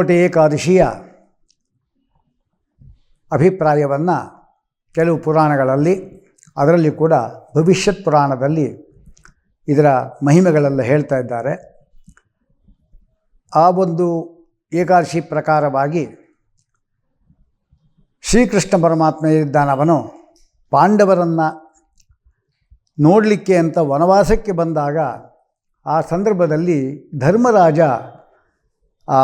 ಕೋಟೆ ಏಕಾದಶಿಯ ಅಭಿಪ್ರಾಯವನ್ನು ಕೆಲವು ಪುರಾಣಗಳಲ್ಲಿ, ಅದರಲ್ಲಿ ಕೂಡ ಭವಿಷ್ಯತ್ ಪುರಾಣದಲ್ಲಿ ಇದರ ಮಹಿಮೆಗಳೆಲ್ಲ ಹೇಳ್ತಾ ಇದ್ದಾರೆ. ಆ ಒಂದು ಏಕಾದಶಿ ಪ್ರಕಾರವಾಗಿ ಶ್ರೀಕೃಷ್ಣ ಪರಮಾತ್ಮ ಇದ್ದಾನವನು ಪಾಂಡವರನ್ನು ನೋಡಲಿಕ್ಕೆ ಅಂತ ವನವಾಸಕ್ಕೆ ಬಂದಾಗ ಆ ಸಂದರ್ಭದಲ್ಲಿ ಧರ್ಮರಾಜ ಆ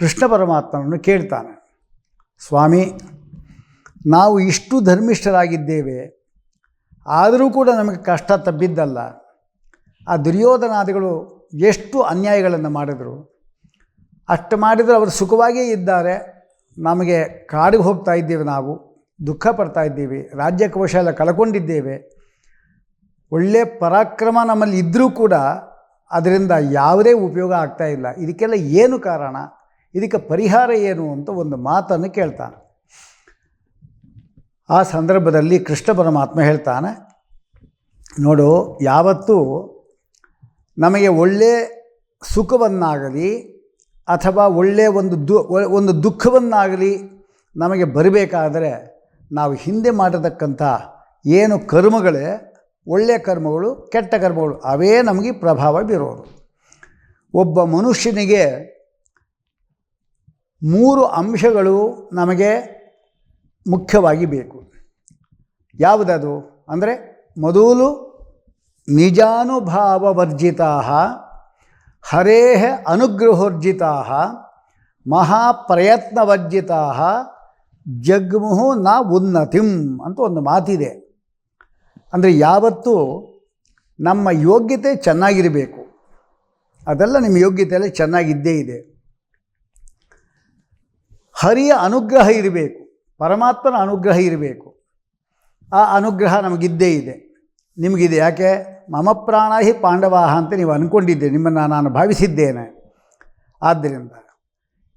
ಕೃಷ್ಣ ಪರಮಾತ್ಮನನ್ನು ಕೇಳ್ತಾನೆ, ಸ್ವಾಮಿ, ನಾವು ಇಷ್ಟು ಧರ್ಮಿಷ್ಠರಾಗಿದ್ದೇವೆ, ಆದರೂ ಕೂಡ ನಮಗೆ ಕಷ್ಟ ತಬ್ಬಿದ್ದಲ್ಲ. ಆ ದುರ್ಯೋಧನಾದಿಗಳು ಎಷ್ಟು ಅನ್ಯಾಯಗಳನ್ನು ಮಾಡಿದರು. ಅಷ್ಟು ಮಾಡಿದರೆ ಅವರು ಸುಖವಾಗಿಯೇ ಇದ್ದಾರೆ. ನಮಗೆ ಕಾಡಿಗೆ ಹೋಗ್ತಾ ಇದ್ದೇವೆ ನಾವು, ದುಃಖ ಪಡ್ತಾ ಇದ್ದೀವಿ ರಾಜ್ಯಕೋಶ ಎಲ್ಲ ಕಳ್ಕೊಂಡಿದ್ದೇವೆ. ಒಳ್ಳೆಯ ಪರಾಕ್ರಮ ನಮ್ಮಲ್ಲಿ ಇದ್ದರೂ ಕೂಡ ಅದರಿಂದ ಯಾವುದೇ ಉಪಯೋಗ ಆಗ್ತಾ ಇಲ್ಲ. ಇದಕ್ಕೆಲ್ಲ ಏನು ಕಾರಣ? ಇದಕ್ಕೆ ಪರಿಹಾರ ಏನು ಅಂತ ಒಂದು ಮಾತನ್ನು ಕೇಳ್ತಾನೆ. ಆ ಸಂದರ್ಭದಲ್ಲಿ ಕೃಷ್ಣ ಪರಮಾತ್ಮ ಹೇಳ್ತಾನೆ, ನೋಡು, ಯಾವತ್ತೂ ನಮಗೆ ಒಳ್ಳೆಯ ಸುಖವನ್ನಾಗಲಿ ಅಥವಾ ಒಳ್ಳೆಯ ಒಂದು ದು, ಒಂದು ದುಃಖವನ್ನಾಗಲಿ ನಮಗೆ ಬರಬೇಕಾದರೆ ನಾವು ಹಿಂದೆ ಮಾಡತಕ್ಕಂಥ ಏನು ಕರ್ಮಗಳೇ ಒಳ್ಳೆಯ ಕರ್ಮಗಳು, ಕೆಟ್ಟ ಕರ್ಮಗಳು, ಅವೇ ನಮಗೆ ಪ್ರಭಾವ ಬೀರೋದು. ಒಬ್ಬ ಮನುಷ್ಯನಿಗೆ ಮೂರು ಅಂಶಗಳು ನಮಗೆ ಮುಖ್ಯವಾಗಿ ಬೇಕು. ಯಾವುದದು? ಅಂದರೆ ಮೊದಲು ನಿಜಾನುಭಾವವರ್ಜಿತಾ ಹರೇ ಅನುಗ್ರಹೋರ್ಜಿತಾ ಮಹಾಪ್ರಯತ್ನವರ್ಜಿತಾ ಜಗ್ಮುಹು ನ ಉನ್ನತಿಂ ಅಂತ ಒಂದು ಮಾತಿದೆ. ಅಂದರೆ ಯಾವತ್ತೂ ನಮ್ಮ ಯೋಗ್ಯತೆ ಚೆನ್ನಾಗಿರಬೇಕು. ಅದೆಲ್ಲ ನಿಮ್ಮ ಯೋಗ್ಯತೆಯಲ್ಲಿ ಚೆನ್ನಾಗಿದ್ದೇ ಇದೆ. ಹರಿಯ ಅನುಗ್ರಹ ಇರಬೇಕು, ಪರಮಾತ್ಮನ ಅನುಗ್ರಹ ಇರಬೇಕು. ಆ ಅನುಗ್ರಹ ನಮಗಿದ್ದೇ ಇದೆ. ನಿಮಗಿದೆ. ಯಾಕೆ? ಮಮ ಪ್ರಾಣ ಹಿ ಪಾಂಡವಾಹ ಅಂತ ನೀವು ಅಂದ್ಕೊಂಡಿದ್ದೆ ನಿಮ್ಮನ್ನು ನಾನು ಭಾವಿಸಿದ್ದೇನೆ. ಆದ್ದರಿಂದ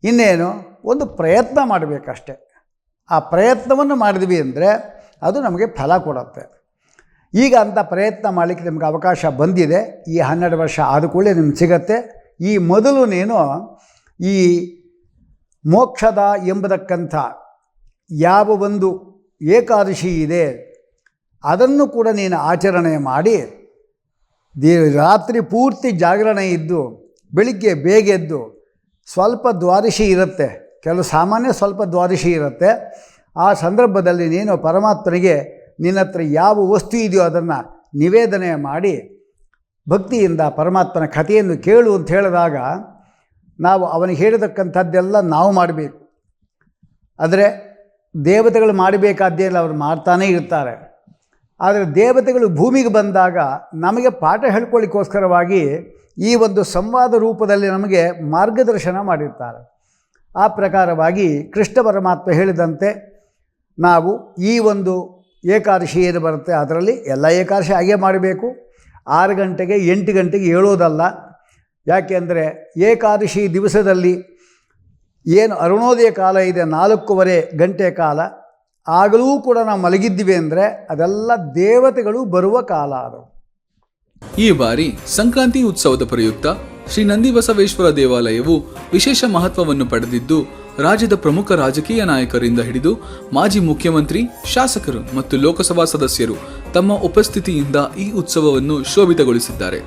ಇನ್ನೇನು, ಒಂದು ಪ್ರಯತ್ನ ಮಾಡಬೇಕಷ್ಟೆ. ಆ ಪ್ರಯತ್ನವನ್ನು ಮಾಡಿದ್ವಿ ಅಂದರೆ ಅದು ನಮಗೆ ಫಲ ಕೊಡುತ್ತೆ. ಈಗ ಅಂಥ ಪ್ರಯತ್ನ ಮಾಡಲಿಕ್ಕೆ ನಿಮಗೆ ಅವಕಾಶ ಬಂದಿದೆ. ಈ ಹನ್ನೆರಡು ವರ್ಷ ಆದ ಕೂಡಲೇ ನಿಮ್ಗೆ ಸಿಗತ್ತೆ. ಈ ಮೊದಲು ನೀನು ಈ ಮೋಕ್ಷದ ಎಂಬುದಕ್ಕಂಥ ಯಾವ ಒಂದು ಏಕಾದಶಿ ಇದೆ, ಅದನ್ನು ಕೂಡ ನೀನು ಆಚರಣೆ ಮಾಡಿ, ದೇ ರಾತ್ರಿ ಪೂರ್ತಿ ಜಾಗರಣೆ ಇದ್ದು, ಬೆಳಿಗ್ಗೆ ಬೇಗ ಎದ್ದು, ಸ್ವಲ್ಪ ದ್ವಾದಶಿ ಇರುತ್ತೆ. ಕೆಲವು ಸಾಮಾನ್ಯ ಸ್ವಲ್ಪ ದ್ವಾದಶಿ ಇರುತ್ತೆ. ಆ ಸಂದರ್ಭದಲ್ಲಿ ನೀನು ಪರಮಾತ್ಮನಿಗೆ ನಿನ್ನ ಹತ್ರ ಯಾವ ವಸ್ತು ಇದೆಯೋ ಅದನ್ನು ನಿವೇದನೆ ಮಾಡಿ, ಭಕ್ತಿಯಿಂದ ಪರಮಾತ್ಮನ ಕಥೆಯನ್ನು ಕೇಳು ಅಂತ ಹೇಳಿದಾಗ ನಾವು ಅವನಿಗೆ ಹೇಳಿದಕ್ಕಂಥದ್ದೆಲ್ಲ ನಾವು ಮಾಡಬೇಕು. ಆದರೆ ದೇವತೆಗಳು ಮಾಡಬೇಕಾದ್ದೇನು ಅವರು ಮಾಡ್ತಾನೇ ಇರ್ತಾರೆ. ಆದರೆ ದೇವತೆಗಳು ಭೂಮಿಗೆ ಬಂದಾಗ ನಮಗೆ ಪಾಠ ಹೇಳ್ಕೊಳ್ಳಿಕ್ಕೋಸ್ಕರವಾಗಿ ಈ ಒಂದು ಸಂವಾದ ರೂಪದಲ್ಲಿ ನಮಗೆ ಮಾರ್ಗದರ್ಶನ ಮಾಡಿರ್ತಾರೆ. ಆ ಪ್ರಕಾರವಾಗಿ ಕೃಷ್ಣ ಪರಮಾತ್ಮ ಹೇಳಿದಂತೆ ನಾವು ಈ ಒಂದು ಏಕಾದಶಿ ಏನು ಬರುತ್ತೆ ಅದರಲ್ಲಿ ಎಲ್ಲ ಏಕಾದಶಿ ಹಾಗೆ ಮಾಡಬೇಕು. ಆರು ಗಂಟೆಗೆ ಎಂಟು ಗಂಟೆಗೆ ಏಳೋದಲ್ಲ. ಯಾಕೆಂದರೆ ಏಕಾದಶಿ ದಿವಸದಲ್ಲಿ ಏನು ಅರುಣೋದಯ ಕಾಲ ಇದೆ ನಾಲ್ಕೂವರೆ ಗಂಟೆ ಕಾಲ, ಆಗಲೂ ಕೂಡ ನಾವು ಮಲಗಿದ್ದೀವಿ ಅಂದರೆ ಅದೆಲ್ಲ ದೇವತೆಗಳು ಬರುವ ಕಾಲ ಅದು. ಈ ಬಾರಿ ಸಂಕ್ರಾಂತಿ ಉತ್ಸವದ ಪ್ರಯುಕ್ತ ಶ್ರೀ ನಂದಿ ಬಸವೇಶ್ವರ ದೇವಾಲಯವು ವಿಶೇಷ ಮಹತ್ವವನ್ನು ಪಡೆದಿದ್ದು, ರಾಜ್ಯದ ಪ್ರಮುಖ ರಾಜಕೀಯ ನಾಯಕರಿಂದ ಹಿಡಿದು ಮಾಜಿ ಮುಖ್ಯಮಂತ್ರಿ, ಶಾಸಕರು ಮತ್ತು ಲೋಕಸಭಾ ಸದಸ್ಯರು ತಮ್ಮ ಉಪಸ್ಥಿತಿಯಿಂದ ಈ ಉತ್ಸವವನ್ನು ಶೋಭಿತಗೊಳಿಸಿದ್ದಾರೆ.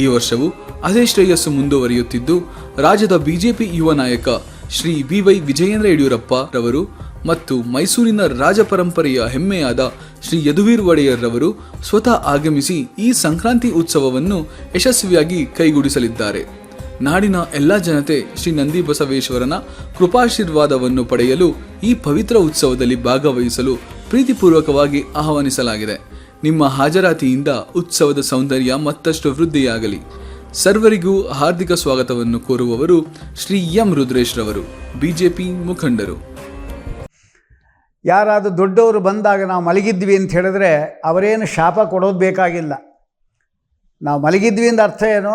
ಈ ವರ್ಷವೂ ಅದೇ ಶ್ರೇಯಸ್ಸು ಮುಂದುವರಿಯುತ್ತಿದ್ದು, ರಾಜ್ಯದ ಬಿಜೆಪಿ ಯುವ ನಾಯಕ ಶ್ರೀ ಬಿ ವೈ ವಿಜಯೇಂದ್ರ ಯಡಿಯೂರಪ್ಪ ರವರು ಮತ್ತು ಮೈಸೂರಿನ ರಾಜಪರಂಪರೆಯ ಹೆಮ್ಮೆಯಾದ ಶ್ರೀ ಯದುವೀರ್ ಒಡೆಯರ್ ರವರು ಸ್ವತಃ ಆಗಮಿಸಿ ಈ ಸಂಕ್ರಾಂತಿ ಉತ್ಸವವನ್ನು ಯಶಸ್ವಿಯಾಗಿ ಕೈಗೂಡಿಸಲಿದ್ದಾರೆ. ನಾಡಿನ ಎಲ್ಲ ಜನತೆ ಶ್ರೀ ನಂದಿ ಬಸವೇಶ್ವರನ ಕೃಪಾಶೀರ್ವಾದವನ್ನು ಪಡೆಯಲು ಈ ಪವಿತ್ರ ಉತ್ಸವದಲ್ಲಿ ಭಾಗವಹಿಸಲು ಪ್ರೀತಿಪೂರ್ವಕವಾಗಿ ಆಹ್ವಾನಿಸಲಾಗಿದೆ. ನಿಮ್ಮ ಹಾಜರಾತಿಯಿಂದ ಉತ್ಸವದ ಸೌಂದರ್ಯ ಮತ್ತಷ್ಟು ವೃದ್ಧಿಯಾಗಲಿ. ಸರ್ವರಿಗೂ ಹಾರ್ದಿಕ ಸ್ವಾಗತವನ್ನು ಕೋರುವವರು ಶ್ರೀ ಎಂ ರುದ್ರೇಶ್ ರವರು ಬಿಜೆಪಿ ಮುಖಂಡರು. ಯಾರಾದರೂ ದೊಡ್ಡವರು ಬಂದಾಗ ನಾವು ಮಲಗಿದ್ವಿ ಅಂತ ಹೇಳಿದ್ರೆ ಅವರೇನು ಶಾಪ ಕೊಡೋದು ಬೇಕಾಗಿಲ್ಲ. ನಾವು ಮಲಗಿದ್ವಿ ಅಂತ ಅರ್ಥ ಏನು?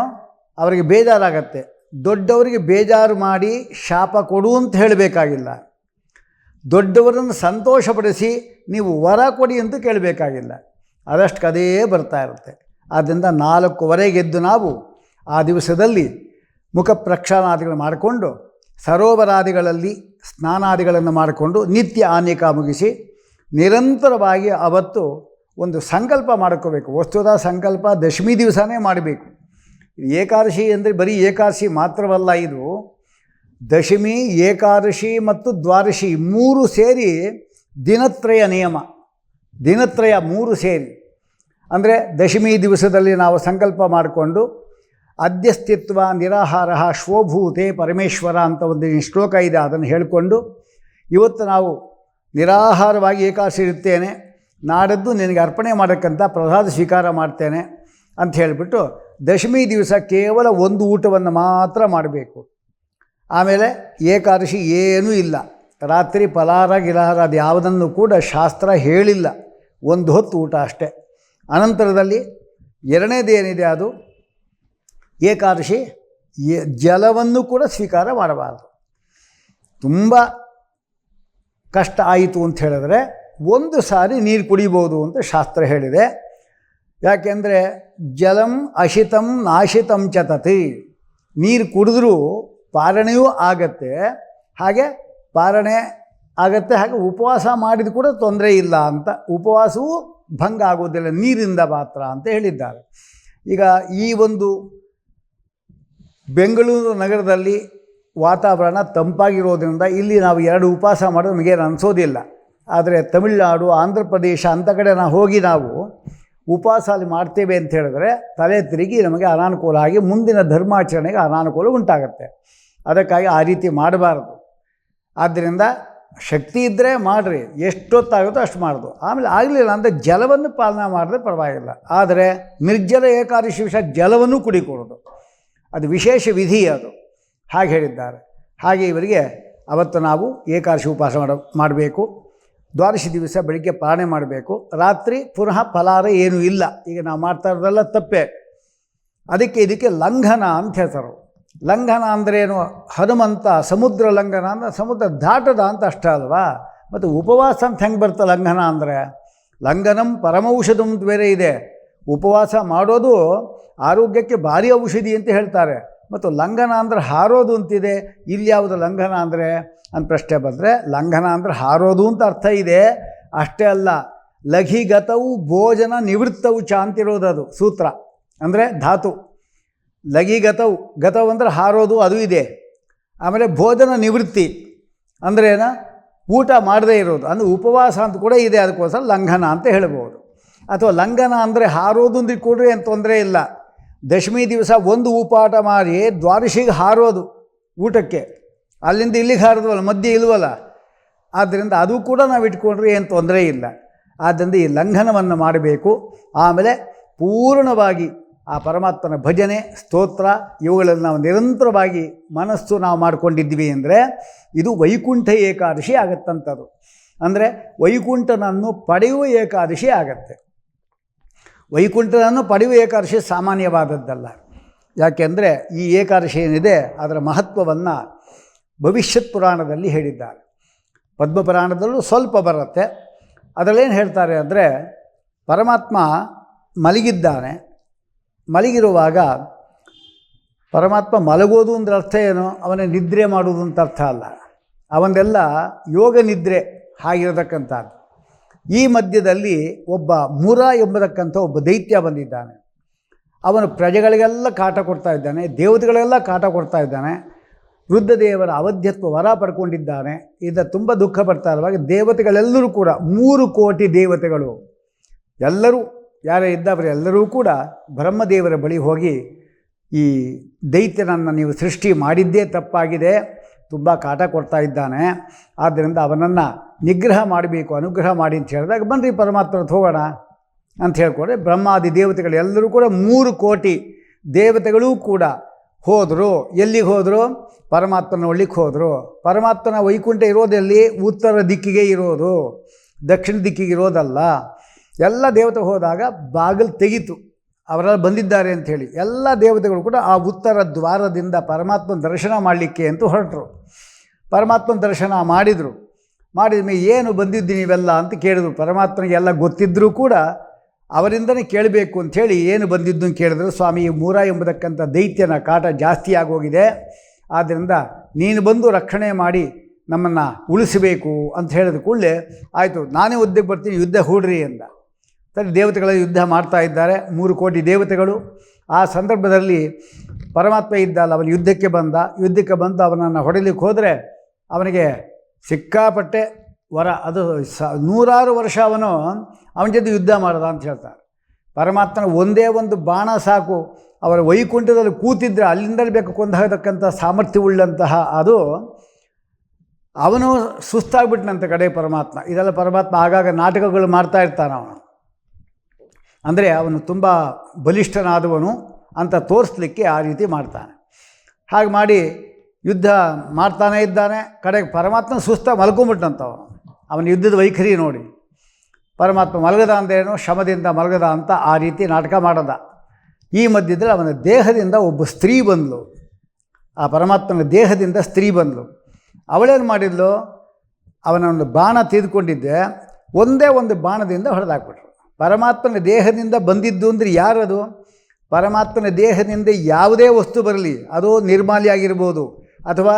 ಅವರಿಗೆ ಬೇಜಾರಾಗತ್ತೆ. ದೊಡ್ಡವರಿಗೆ ಬೇಜಾರು ಮಾಡಿ ಶಾಪ ಕೊಡು ಅಂತ ಹೇಳಬೇಕಾಗಿಲ್ಲ. ದೊಡ್ಡವರನ್ನು ಸಂತೋಷಪಡಿಸಿ ನೀವು ವರ ಕೊಡಿ ಅಂತ ಕೇಳಬೇಕಾಗಿಲ್ಲ. ಅದಷ್ಟು ಕದೇ ಬರ್ತಾ ಇರುತ್ತೆ. ಆದ್ದರಿಂದ ನಾಲ್ಕುವರೆಗೆದ್ದು ನಾವು ಆ ದಿವಸದಲ್ಲಿ ಮುಖ ಪ್ರಕ್ಷಾಳನಾದಿಗಳು ಮಾಡಿಕೊಂಡು, ಸರೋವರಾದಿಗಳಲ್ಲಿ ಸ್ನಾನಾದಿಗಳನ್ನು ಮಾಡಿಕೊಂಡು ನಿತ್ಯ ಆನೇಕ ಮುಗಿಸಿ, ನಿರಂತರವಾಗಿ ಅವತ್ತು ಒಂದು ಸಂಕಲ್ಪ ಮಾಡ್ಕೋಬೇಕು. ವಸ್ತುದ ಸಂಕಲ್ಪ ದಶಮಿ ದಿವಸನೇ ಮಾಡಬೇಕು. ಏಕಾದಶಿ ಅಂದರೆ ಬರೀ ಏಕಾದಶಿ ಮಾತ್ರವಲ್ಲ ಇದು. ದಶಮಿ, ಏಕಾದಶಿ ಮತ್ತು ದ್ವಾದಶಿ ಮೂರು ಸೇರಿ ದಿನತ್ರಯ ನಿಯಮ. ದಿನತ್ರಯ ಮೂರು ಸೇರಿ. ಅಂದರೆ ದಶಮಿ ದಿವಸದಲ್ಲಿ ನಾವು ಸಂಕಲ್ಪ ಮಾಡಿಕೊಂಡು ಅದ್ಯಸ್ತಿತ್ವ ನಿರಾಹಾರ ಶ್ವಭೂತೆ ಪರಮೇಶ್ವರ ಅಂತ ಒಂದು ಶ್ಲೋಕ ಇದೆ, ಅದನ್ನು ಹೇಳಿಕೊಂಡು ಇವತ್ತು ನಾವು ನಿರಾಹಾರವಾಗಿ ಏಕಾದಶಿ ಇರುತ್ತೇನೆ, ನಾಡದ್ದು ನಿನಗೆ ಅರ್ಪಣೆ ಮಾಡೋಕ್ಕಂತ ಪ್ರಸಾದ ಸ್ವೀಕಾರ ಮಾಡ್ತೇನೆ ಅಂತ ಹೇಳಿಬಿಟ್ಟು ದಶಮಿ ದಿವಸ ಕೇವಲ ಒಂದು ಊಟವನ್ನು ಮಾತ್ರ ಮಾಡಬೇಕು. ಆಮೇಲೆ ಏಕಾದಶಿ ಏನೂ ಇಲ್ಲ. ರಾತ್ರಿ ಫಲಾರ ಗಿಲಾರ ಅದು ಯಾವುದನ್ನು ಕೂಡ ಶಾಸ್ತ್ರ ಹೇಳಿಲ್ಲ. ಒಂದು ಹೊತ್ತು ಊಟ ಅಷ್ಟೇ. ಅನಂತರದಲ್ಲಿ ಎರಡನೇದೇನಿದೆ ಅದು? ಏಕಾದಶಿ ಜಲವನ್ನು ಕೂಡ ಸ್ವೀಕಾರ ಮಾಡಬಾರದು. ತುಂಬ ಕಷ್ಟ ಆಯಿತು ಅಂತ ಹೇಳಿದ್ರೆ ಒಂದು ಸಾರಿ ನೀರು ಕುಡಿಬೋದು ಅಂತ ಶಾಸ್ತ್ರ ಹೇಳಿದೆ. ಯಾಕೆಂದರೆ ಜಲಂ ಅಶಿತಂ ನಾಶಿತಂ ಚತತಿ ನೀರು ಕುಡಿದ್ರೂ ಪಾರಣೆಯೂ ಆಗತ್ತೆ. ಹಾಗೆ ಪಾರಣೆ ಆಗತ್ತೆ, ಹಾಗೆ ಉಪವಾಸ ಮಾಡಿದ ಕೂಡ ತೊಂದರೆ ಇಲ್ಲ ಅಂತ. ಉಪವಾಸವೂ ಭಂಗ ಆಗೋದಿಲ್ಲ, ನೀರಿಂದ ಮಾತ್ರ ಅಂತ ಹೇಳಿದ್ದಾರೆ. ಈಗ ಈ ಒಂದು ಬೆಂಗಳೂರು ನಗರದಲ್ಲಿ ವಾತಾವರಣ ತಂಪಾಗಿರೋದ್ರಿಂದ ಇಲ್ಲಿ ನಾವು ಎರಡು ಉಪವಾಸ ಮಾಡೋದು ನಮಗೇನು ಅನಿಸೋದಿಲ್ಲ. ಆದರೆ ತಮಿಳುನಾಡು, ಆಂಧ್ರ ಪ್ರದೇಶ ಅಂಥ ಕಡೆ ನಾವು ಹೋಗಿ ನಾವು ಉಪವಾಸ ಅಲ್ಲಿ ಮಾಡ್ತೇವೆ ಅಂತ ಹೇಳಿದ್ರೆ ತಲೆ ತಿರುಗಿ ನಮಗೆ ಅನಾನುಕೂಲ ಆಗಿ ಮುಂದಿನ ಧರ್ಮಾಚರಣೆಗೆ ಅನಾನುಕೂಲ ಉಂಟಾಗುತ್ತೆ. ಅದಕ್ಕಾಗಿ ಆ ರೀತಿ ಮಾಡಬಾರ್ದು. ಆದ್ದರಿಂದ ಶಕ್ತಿ ಇದ್ದರೆ ಮಾಡಿರಿ. ಎಷ್ಟೊತ್ತಾಗುತ್ತೋ ಅಷ್ಟು ಮಾಡೋದು. ಆಮೇಲೆ ಆಗಲಿಲ್ಲ ಅಂದರೆ ಜಲವನ್ನು ಪಾಲನೆ ಮಾಡಿದ್ರೆ ಪರವಾಗಿಲ್ಲ. ಆದರೆ ನಿರ್ಜಲ ಏಕಾದಶಿ ವಿಷ ಜಲವನ್ನು ಕುಡಿಕೊಡೋದು. ಅದು ವಿಶೇಷ ವಿಧಿ ಅದು. ಹಾಗೆ ಹೇಳಿದ್ದಾರೆ. ಹಾಗೆ ಇವರಿಗೆ ಅವತ್ತು ನಾವು ಏಕಾದಶಿ ಉಪವಾಸ ಮಾಡ, ಮಾಡಬೇಕು. ದ್ವಾದಶಿ ದಿವಸ ಬೆಳಿಗ್ಗೆ ಪಾಲನೆ ಮಾಡಬೇಕು. ರಾತ್ರಿ ಪುನಃ ಫಲಾರ ಏನೂ ಇಲ್ಲ. ಈಗ ನಾವು ಮಾಡ್ತಾ ಇರೋದೆಲ್ಲ ತಪ್ಪೆ. ಅದಕ್ಕೆ ಇದಕ್ಕೆ ಲಂಘನ ಅಂತ ಹೇಳ್ತಾರೆ ಲಂಘನ ಅಂದ್ರೇನು ಹನುಮಂತ, ಸಮುದ್ರ ಲಂಘನ ಅಂದರೆ ಸಮುದ್ರ ದಾಟದ ಅಂತ ಅಷ್ಟ ಅಲ್ವಾ? ಮತ್ತು ಉಪವಾಸ ಅಂತ ಹೆಂಗೆ ಬರ್ತ ಲಂಘನ ಅಂದರೆ? ಲಂಘನಂ ಪರಮೌಷಧಂ ಬೇರೆ ಇದೆ. ಉಪವಾಸ ಮಾಡೋದು ಆರೋಗ್ಯಕ್ಕೆ ಭಾರಿ ಔಷಧಿ ಅಂತ ಹೇಳ್ತಾರೆ. ಮತ್ತು ಲಂಘನ ಅಂದರೆ ಹಾರೋದು ಅಂತಿದೆ. ಇಲ್ಲಿ ಯಾವುದು ಲಂಘನ ಅಂದರೆ? ಅಂತ ಪ್ರಶ್ನೆ ಬಂದರೆ ಲಂಘನ ಅಂದರೆ ಹಾರೋದು ಅಂತ ಅರ್ಥ ಇದೆ. ಅಷ್ಟೇ ಅಲ್ಲ, ಲಘಿಗತವು ಭೋಜನ ನಿವೃತ್ತವು ಚ ಅಂತಿರೋದು ಅದು, ಸೂತ್ರ. ಅಂದರೆ ಧಾತು. ಲಘಿಗತವು, ಗತವು ಅಂದರೆ ಹಾರೋದು ಅದು ಇದೆ. ಆಮೇಲೆ ಭೋಜನ ನಿವೃತ್ತಿ ಅಂದ್ರೇನ ಊಟ ಮಾಡದೇ ಇರೋದು. ಅಂದರೆ ಉಪವಾಸ ಅಂತ ಕೂಡ ಇದೆ, ಅದಕ್ಕೋಸ್ಕರ ಲಂಘನ ಅಂತ ಹೇಳ್ಬೋದು. ಅಥವಾ ಲಂಘನ ಅಂದರೆ ಹಾರೋದು ಅಂದ್ರೆ ಕೊಡ್ರಿ ಏನು ತೊಂದರೆ ಇಲ್ಲ. ದಶಮಿ ದಿವಸ ಒಂದು ಊಪಾಟ ಮಾಡಿ ದ್ವಾದಶಿಗೆ ಹಾರೋದು ಊಟಕ್ಕೆ. ಅಲ್ಲಿಂದ ಇಲ್ಲಿಗೆ ಹಾರಿದ್ವಲ್ಲ, ಮಧ್ಯೆ ಇಲ್ವಲ್ಲ? ಆದ್ದರಿಂದ ಅದು ಕೂಡ ನಾವು ಇಟ್ಕೊಂಡ್ರೆ ಏನು ತೊಂದರೆ ಇಲ್ಲ. ಆದ್ದರಿಂದ ಈ ಲಂಘನವನ್ನು ಮಾಡಬೇಕು. ಆಮೇಲೆ ಪೂರ್ಣವಾಗಿ ಆ ಪರಮಾತ್ಮನ ಭಜನೆ, ಸ್ತೋತ್ರ, ಇವುಗಳಲ್ಲಿ ನಾವು ನಿರಂತರವಾಗಿ ಮನಸ್ಸು ನಾವು ಮಾಡಿಕೊಂಡಿದ್ವಿ ಅಂದರೆ ಇದು ವೈಕುಂಠ ಏಕಾದಶಿ ಆಗತ್ತಂಥದ್ದು ಅಂದರೆ ವೈಕುಂಠನನ್ನು ಪಡೆಯುವ ಏಕಾದಶಿ ಆಗತ್ತೆ. ವೈಕುಂಠನನ್ನು ಪಡೆಯುವ ಏಕಾದಶಿ ಸಾಮಾನ್ಯವಾದದ್ದಲ್ಲ. ಯಾಕೆಂದರೆ ಈ ಏಕಾದಶಿ ಏನಿದೆ, ಅದರ ಮಹತ್ವವನ್ನು ಭವಿಷ್ಯತ್ ಪುರಾಣದಲ್ಲಿ ಹೇಳಿದ್ದಾರೆ. ಪದ್ಮಪುರಾಣದಲ್ಲೂ ಸ್ವಲ್ಪ ಬರುತ್ತೆ. ಅದರಲ್ಲೇನು ಹೇಳ್ತಾರೆ ಅಂದರೆ, ಪರಮಾತ್ಮ ಮಲಗಿದ್ದಾನೆ. ಮಲಗಿರುವಾಗ ಪರಮಾತ್ಮ ಮಲಗೋದು ಅಂದ್ರೆ ಅರ್ಥ ಏನು? ಅವನ ನಿದ್ರೆ ಮಾಡುವುದು ಅಂತ ಅರ್ಥ ಅಲ್ಲ. ಅವನ್ನೆಲ್ಲ ಯೋಗ ನಿದ್ರೆ ಆಗಿರತಕ್ಕಂಥದ್ದು. ಈ ಮಧ್ಯದಲ್ಲಿ ಒಬ್ಬ ಮುರ ಎಂಬತಕ್ಕಂಥ ಒಬ್ಬ ದೈತ್ಯ ಬಂದಿದ್ದಾನೆ. ಅವನು ಪ್ರಜೆಗಳಿಗೆಲ್ಲ ಕಾಟ ಕೊಡ್ತಾ ಇದ್ದಾನೆ ದೇವತೆಗಳೆಲ್ಲ ಕಾಟ ಕೊಡ್ತಾ ಇದ್ದಾನೆ. ವೃದ್ಧ ದೇವರ ಅವಧ್ಯತ್ವ ವರ ಪಡ್ಕೊಂಡಿದ್ದಾನೆ. ಇದ ತುಂಬ ದುಃಖ ಪಡ್ತಾ ಇರುವಾಗ ದೇವತೆಗಳೆಲ್ಲರೂ ಕೂಡ, ಮೂರು ಕೋಟಿ ದೇವತೆಗಳು. ಎಲ್ಲರೂ, ಯಾರೇ ಇದ್ದವರು ಎಲ್ಲರೂ ಕೂಡ ಬ್ರಹ್ಮದೇವರ ಬಳಿ ಹೋಗಿ ಈ ದೈತ್ಯನನ್ನು ನೀವು ಸೃಷ್ಟಿ ಮಾಡಿದ್ದೇ ತಪ್ಪಾಗಿದೆ. ತುಂಬ ಕಾಟ ಕೊಡ್ತಾ ಇದ್ದಾನೆ. ಆದ್ದರಿಂದ ಅವನನ್ನು ನಿಗ್ರಹ ಮಾಡಬೇಕು, ಅನುಗ್ರಹ ಮಾಡಿ ಅಂತ ಹೇಳಿದಾಗ ಬನ್ನಿರಿ ಪರಮಾತ್ಮ ಹತ್ರ ಹೋಗೋಣ ಅಂತ ಹೇಳ್ಕೊಂಡ್ರೆ ಬ್ರಹ್ಮಾದಿ ದೇವತೆಗಳು ಎಲ್ಲರೂ ಕೂಡ ಮೂರು ಕೋಟಿ ದೇವತೆಗಳೂ ಕೂಡ ಹೋದರು. ಎಲ್ಲಿಗೆ ಹೋದರು? ಪರಮಾತ್ಮನ ಒಳ್ಳಿಗೆ ಹೋದರು. ಪರಮಾತ್ಮನ ವೈಕುಂಠ ಇರೋದೆಲ್ಲಿ? ಉತ್ತರ ದಿಕ್ಕಿಗೆ ಇರೋದು. ದಕ್ಷಿಣ ದಿಕ್ಕಿಗೆ ಇರೋದಲ್ಲ. ಎಲ್ಲ ದೇವತೆ ಹೋದಾಗ ಬಾಗಿಲು ತೆಗೀತು. ಅವರೆಲ್ಲ ಬಂದಿದ್ದಾರೆ ಅಂಥೇಳಿ ಎಲ್ಲ ದೇವತೆಗಳು ಕೂಡ ಆ ಉತ್ತರ ದ್ವಾರದಿಂದ ಪರಮಾತ್ಮನ ದರ್ಶನ ಮಾಡಲಿಕ್ಕೆ ಅಂತ ಹೊರಟರು. ಪರಮಾತ್ಮನ ದರ್ಶನ ಮಾಡಿದರು. ಮಾಡಿದ ಮೇಲೆ ಏನು ಬಂದಿದ್ದು ನೀವೆಲ್ಲ ಅಂತ ಕೇಳಿದ್ರು. ಪರಮಾತ್ಮನಿಗೆ ಎಲ್ಲ ಗೊತ್ತಿದ್ದರೂ ಕೂಡ ಅವರಿಂದನೇ ಕೇಳಬೇಕು ಅಂಥೇಳಿ ಏನು ಬಂದಿದ್ದು ಅಂತ ಕೇಳಿದ್ರು. ಸ್ವಾಮಿ ಮೂರ ಎಂಬತಕ್ಕಂಥ ದೈತ್ಯನ ಕಾಟ ಜಾಸ್ತಿ ಆಗೋಗಿದೆ. ಆದ್ದರಿಂದ ನೀನು ಬಂದು ರಕ್ಷಣೆ ಮಾಡಿ ನಮ್ಮನ್ನು ಉಳಿಸಬೇಕು ಅಂತ ಹೇಳಿದ ಕೂಡಲೇ ಆಯಿತು. ನಾನೇ ಯುದ್ಧಕ್ಕೆ ಬರ್ತೀನಿ, ಯುದ್ಧ ಹೂಡ್ರಿ ಎಂದ ಸರಿ, ದೇವತೆಗಳ ಯುದ್ಧ ಮಾಡ್ತಾ ಇದ್ದಾರೆ, ಮೂರು ಕೋಟಿ ದೇವತೆಗಳು. ಆ ಸಂದರ್ಭದಲ್ಲಿ ಪರಮಾತ್ಮ ಇದ್ದಲ್ಲ ಅವನು ಯುದ್ಧಕ್ಕೆ ಬಂದ. ಯುದ್ಧಕ್ಕೆ ಬಂದು ಅವನನ್ನು ಹೊಡಿಲಿಕ್ಕೆ ಹೋದರೆ ಅವನಿಗೆ ಸಿಕ್ಕಾಪಟ್ಟೆ ವರ. ಅದು ಸ, ನೂರಾರು ವರ್ಷ ಅವನು ಅವನ ಜೊತೆ ಯುದ್ಧ ಮಾಡ್ದ ಅಂತ ಹೇಳ್ತಾರೆ. ಪರಮಾತ್ಮನ ಒಂದೇ ಒಂದು ಬಾಣ ಸಾಕು. ಅವರ ವೈಕುಂಠದಲ್ಲಿ ಕೂತಿದ್ದರೆ ಅಲ್ಲಿಂದಲೇ ಬೇಕು ಕೊಂದು ಹಾಕತಕ್ಕಂಥ ಸಾಮರ್ಥ್ಯವುಳ್ಳಂತಹ ಅದು ಅವನು ಸುಸ್ತಾಗ್ಬಿಟ್ನಂತೆ ಕಡೆ ಪರಮಾತ್ಮ. ಇದೆಲ್ಲ ಪರಮಾತ್ಮ ಆಗಾಗ ನಾಟಕಗಳು ಮಾಡ್ತಾ ಇರ್ತಾನೆ ಅವನು. ಅಂದರೆ ಅವನು ತುಂಬ ಬಲಿಷ್ಠನಾದವನು ಅಂತ ತೋರಿಸ್ಲಿಕ್ಕೆ ಆ ರೀತಿ ಮಾಡ್ತಾನೆ. ಹಾಗೆ ಮಾಡಿ ಯುದ್ಧ ಮಾಡ್ತಾನೇ ಇದ್ದಾನೆ. ಕಡೆಗೆ ಪರಮಾತ್ಮ ಸುಸ್ತ ಅವನು. ಅವನ ಯುದ್ಧದ ವೈಖರಿ ನೋಡಿ. ಪರಮಾತ್ಮ ಮಲಗದ ಅಂದೇನು? ಶಮದಿಂದ ಮಲಗದ ಅಂತ ಆ ರೀತಿ ನಾಟಕ ಮಾಡದ. ಈ ಮಧ್ಯದಲ್ಲಿ ಅವನ ದೇಹದಿಂದ ಒಬ್ಬ ಸ್ತ್ರೀ ಬಂದಳು ಆ ಪರಮಾತ್ಮನ ದೇಹದಿಂದ ಸ್ತ್ರೀ ಬಂದಳು ಅವಳೇನು ಮಾಡಿದ್ಲು? ಅವನ ಒಂದು ಬಾಣ ತೆಗೆದುಕೊಂಡಿದ್ದೆ ಒಂದೇ ಒಂದು ಬಾಣದಿಂದ ಹೊಡೆದಾಕ್ಬಿಟ್ರು. ಪರಮಾತ್ಮನ ದೇಹದಿಂದ ಬಂದಿದ್ದು ಅಂದರೆ ಯಾರದು ಪರಮಾತ್ಮನ ದೇಹದಿಂದ ಯಾವುದೇ ವಸ್ತು ಬರಲಿ, ಅದು ನಿರ್ಮಾಲ್ಯ ಆಗಿರ್ಬೋದು, ಅಥವಾ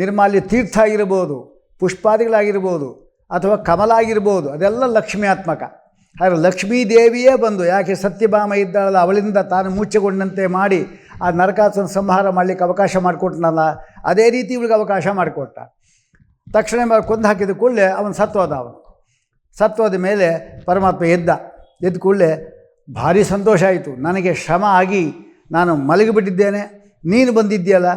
ನಿರ್ಮಾಲ್ಯ ತೀರ್ಥ ಆಗಿರ್ಬೋದು, ಪುಷ್ಪಾದಿಗಳಾಗಿರ್ಬೋದು, ಅಥವಾ ಕಮಲ ಆಗಿರ್ಬೋದು, ಅದೆಲ್ಲ ಲಕ್ಷ್ಮ್ಯಾತ್ಮಕ. ಆದರೆ ಲಕ್ಷ್ಮೀ ದೇವಿಯೇ ಬಂದು, ಯಾಕೆ ಸತ್ಯಭಾಮ ಇದ್ದಾಳಲ್ಲ, ಅವಳಿಂದ ತಾನು ಮುಚ್ಚಗೊಂಡಂತೆ ಮಾಡಿ ಆ ನರಕಾಸನ ಸಂಹಾರ ಮಾಡಲಿಕ್ಕೆ ಅವಕಾಶ ಮಾಡಿಕೊಟ್ಟನಲ್ಲ ಅದೇ ರೀತಿ ಇವಳಿಗೆ ಅವಕಾಶ ಮಾಡಿಕೊಟ್ಟ. ತಕ್ಷಣ ಕೊಂದು ಹಾಕಿದ ಕೂಡಲೇ ಅವನು ಸತ್ವದ ಅವನು. ಸತ್ವದ ಮೇಲೆ ಪರಮಾತ್ಮ ಎದ್ದ. ಎದ್ದ ಕೂಡಲೇ ಭಾರಿ ಸಂತೋಷ ಆಯಿತು. ನನಗೆ ಶ್ರಮ ಆಗಿ ನಾನು ಮಲಗಿಬಿಟ್ಟಿದ್ದೇನೆ. ನೀನು ಬಂದಿದ್ದೀಯಲ್ಲ?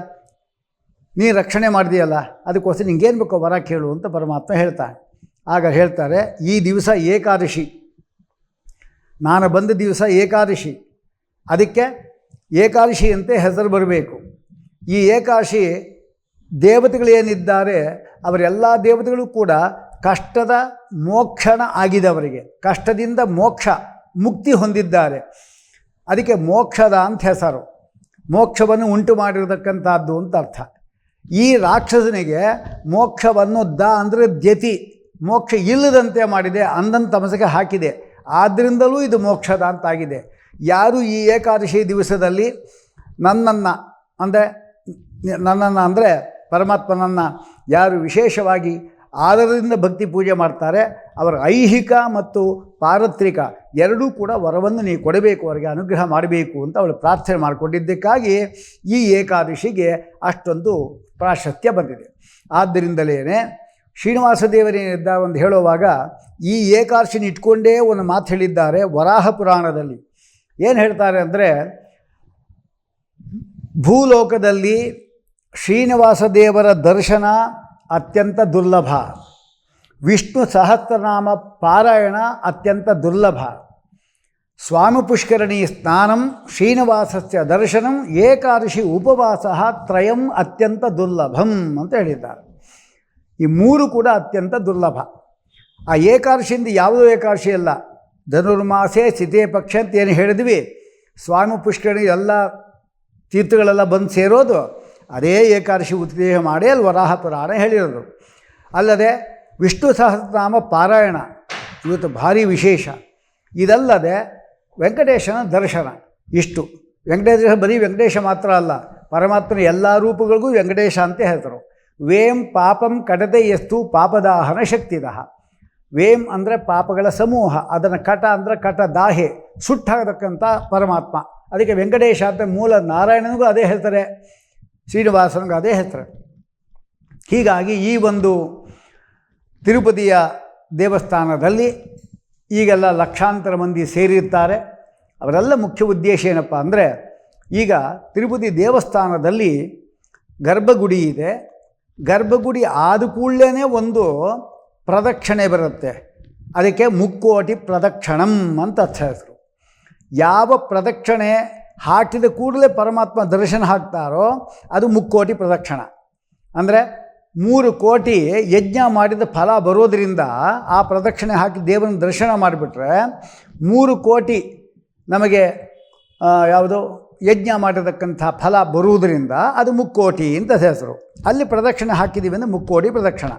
ನೀನು ರಕ್ಷಣೆ ಮಾಡಿದೆಯಲ್ಲ ಅದಕ್ಕೋಸ್ಕರ ನಿಂಗೇನು ಬೇಕೋ ವರ ಕೇಳು ಅಂತ ಪರಮಾತ್ಮ ಹೇಳ್ತಾನೆ. ಆಗ ಹೇಳ್ತಾರೆ, ಈ ದಿವಸ ಏಕಾದಶಿ. ನಾನು ಬಂದ ದಿವಸ ಏಕಾದಶಿ. ಅದಕ್ಕೆ ಏಕಾದಶಿ ಅಂತ ಹೆಸರು ಬರಬೇಕು. ಈ ಏಕಾದಶಿ ದೇವತೆಗಳೇನಿದ್ದಾರೆ ಅವರೆಲ್ಲ ದೇವತೆಗಳು ಕೂಡ ಕಷ್ಟದ ಮೋಕ್ಷಣ ಆಗಿದೆ ಅವರಿಗೆ ಕಷ್ಟದಿಂದ ಮೋಕ್ಷ, ಮುಕ್ತಿ ಹೊಂದಿದ್ದಾರೆ. ಅದಕ್ಕೆ ಮೋಕ್ಷದ ಅಂತ ಹೆಸರು. ಮೋಕ್ಷವನ್ನು ಉಂಟು ಮಾಡಿರತಕ್ಕಂಥದ್ದು ಅಂತ ಅರ್ಥ. ಈ ರಾಕ್ಷಸನಿಗೆ ಮೋಕ್ಷವನ್ನು ದ ಅಂದರೆ ದ್ಯತಿ, ಮೋಕ್ಷ ಇಲ್ಲದಂತೆ ಮಾಡಿದೆ, ಅಂದನ್ ತಮಸಕ್ಕೆ ಹಾಕಿದೆ. ಆದ್ದರಿಂದಲೂ ಇದು ಮೋಕ್ಷದ ಅಂತಾಗಿದೆ. ಯಾರು ಈ ಏಕಾದಶಿ ದಿವಸದಲ್ಲಿ ನನ್ನನ್ನು ಅಂದರೆ ನನ್ನನ್ನು ಅಂದರೆ ಪರಮಾತ್ಮನನ್ನು ಯಾರು ವಿಶೇಷವಾಗಿ ಆದರದಿಂದ ಭಕ್ತಿ ಪೂಜೆ ಮಾಡ್ತಾರೆ. ಅವರ ಐಹಿಕ ಮತ್ತು ಪಾರತ್ರಿಕ ಎರಡೂ ಕೂಡ ವರವನ್ನು ನೀವು ಕೊಡಬೇಕು, ಅವರಿಗೆ ಅನುಗ್ರಹ ಮಾಡಬೇಕು ಅಂತ ಅವಳು ಪ್ರಾರ್ಥನೆ ಮಾಡಿಕೊಂಡಿದ್ದಕ್ಕಾಗಿ ಈ ಏಕಾದಶಿಗೆ ಅಷ್ಟೊಂದು ಪ್ರಾಶಸ್ತ್ಯ ಬಂದಿದೆ. ಆದ್ದರಿಂದಲೇ ಶ್ರೀನಿವಾಸ ದೇವರೇನಿದ್ದ ಒಂದು ಹೇಳುವಾಗ ಈ ಏಕಾದಶಿನ ಇಟ್ಕೊಂಡೇ ಒಂದು ಮಾತು ಹೇಳಿದ್ದಾರೆ ವರಾಹ ಪುರಾಣದಲ್ಲಿ. ಏನು ಹೇಳ್ತಾರೆ ಅಂದರೆ, ಭೂಲೋಕದಲ್ಲಿ ಶ್ರೀನಿವಾಸ ದೇವರ ದರ್ಶನ ಅತ್ಯಂತ ದುರ್ಲಭ. ವಿಷ್ಣು ಸಹಸ್ರನಾಮ ಪಾರಾಯಣ ಅತ್ಯಂತ ದುರ್ಲಭ. ಸ್ವಾಮಿ ಪುಷ್ಕರಣಿ ಸ್ನಾನಂ, ಶ್ರೀನಿವಾಸಸ್ಯ ದರ್ಶನಂ, ಏಕಾದಶಿ ಉಪವಾಸ ತ್ರಯಂ ಅತ್ಯಂತ ದುರ್ಲಭಂ ಅಂತ ಹೇಳಿದ್ದಾರೆ. ಈ ಮೂರು ಕೂಡ ಅತ್ಯಂತ ದುರ್ಲಭ. ಆ ಏಕಾದಶಿಯಿಂದ ಯಾವುದೋ ಏಕಾದಶಿ ಅಲ್ಲ? ಧನುರ್ಮಾಸೆ ಸಿತೇ ಪಕ್ಷ ಅಂತ ಏನು ಹೇಳಿದ್ವಿ. ಸ್ವಾಮಿ ಪುಷ್ಕರಣಿ ಎಲ್ಲ ತೀರ್ಥಗಳೆಲ್ಲ ಬಂದು ಸೇರೋದು. ಅದೇ ಏಕಾದಶಿ ಉತ್ದೇಹ ಮಾಡಿ ಅಲ್ಲಿ ವರಾಹ ಪುರಾಣ ಹೇಳಿರೋದು. ಅಲ್ಲದೆ ವಿಷ್ಣು ಸಹಸ್ರನಾಮ ಪಾರಾಯಣ, ಇವತ್ತು ಭಾರಿ ವಿಶೇಷ. ಇದಲ್ಲದೆ ವೆಂಕಟೇಶನ ದರ್ಶನ, ಇಷ್ಟು. ವೆಂಕಟೇಶ ಬರೀ ವೆಂಕಟೇಶ ಮಾತ್ರ ಅಲ್ಲ, ಪರಮಾತ್ಮನ ಎಲ್ಲ ರೂಪಗಳಿಗೂ ವೆಂಕಟೇಶ ಅಂತ ಹೇಳ್ತಾರೆ. ವೇಂ ಪಾಪಂ ಕಟತೆ ಎಸ್ತು ಪಾಪದಾಹನ ಶಕ್ತಿದಹ ವೇಂ ಅಂದರೆ ಪಾಪಗಳ ಸಮೂಹ, ಅದನ್ನು ಕಟ ಅಂದರೆ ಕಟ ದಾಹೆ, ಸುಟ್ಟಾಗತಕ್ಕಂಥ ಪರಮಾತ್ಮ. ಅದಕ್ಕೆ ವೆಂಕಟೇಶ ಅಂತ ಮೂಲ ನಾರಾಯಣನಿಗೂ ಅದೇ ಹೇಳ್ತಾರೆ. ಶ್ರೀನಿವಾಸನಿಗೂ ಅದೇ ಹೆಸರು. ಹೀಗಾಗಿ ಈ ಒಂದು ತಿರುಪತಿಯ ದೇವಸ್ಥಾನದಲ್ಲಿ ಈಗೆಲ್ಲ ಲಕ್ಷಾಂತರ ಮಂದಿ ಸೇರಿರ್ತಾರೆ. ಅವರೆಲ್ಲ ಮುಖ್ಯ ಉದ್ದೇಶ ಏನಪ್ಪ ಅಂದರೆ ಈಗ ತಿರುಪತಿ ದೇವಸ್ಥಾನದಲ್ಲಿ ಗರ್ಭಗುಡಿ ಇದೆ. ಗರ್ಭಗುಡಿ ಆದ ಕೂಡಲೇ ಒಂದು ಪ್ರದಕ್ಷಿಣೆ ಬರುತ್ತೆ. ಅದಕ್ಕೆ ಮುಕ್ಕೋಟಿ ಪ್ರದಕ್ಷಿಣಂ ಅಂತ ಅರ್ಥ ಹೆಸರು. ಯಾವ ಪ್ರದಕ್ಷಿಣೆ ಹಾಕಿದ ಕೂಡಲೇ ಪರಮಾತ್ಮ ದರ್ಶನ ಹಾಕ್ತಾರೋ ಅದು ಮುಕ್ಕೋಟಿ ಪ್ರದಕ್ಷಿಣ. ಅಂದರೆ ಮೂರು ಕೋಟಿ ಯಜ್ಞ ಮಾಡಿದ ಫಲ ಬರೋದರಿಂದ ಆ ಪ್ರದಕ್ಷಿಣೆ ಹಾಕಿ ದೇವರನ್ನ ದರ್ಶನ ಮಾಡಿಬಿಟ್ರೆ ಮೂರು ಕೋಟಿ ನಮಗೆ ಯಾವುದು ಯಜ್ಞ ಮಾಡಿರತಕ್ಕಂಥ ಫಲ ಬರುವುದರಿಂದ ಅದು ಮುಕ್ಕೋಟಿ ಅಂತ ಹೆಸರು. ಅಲ್ಲಿ ಪ್ರದಕ್ಷಿಣೆ ಹಾಕಿದ್ದೀವಿ ಅಂದರೆ ಮುಕ್ಕೋಟಿ ಪ್ರದಕ್ಷಿಣ.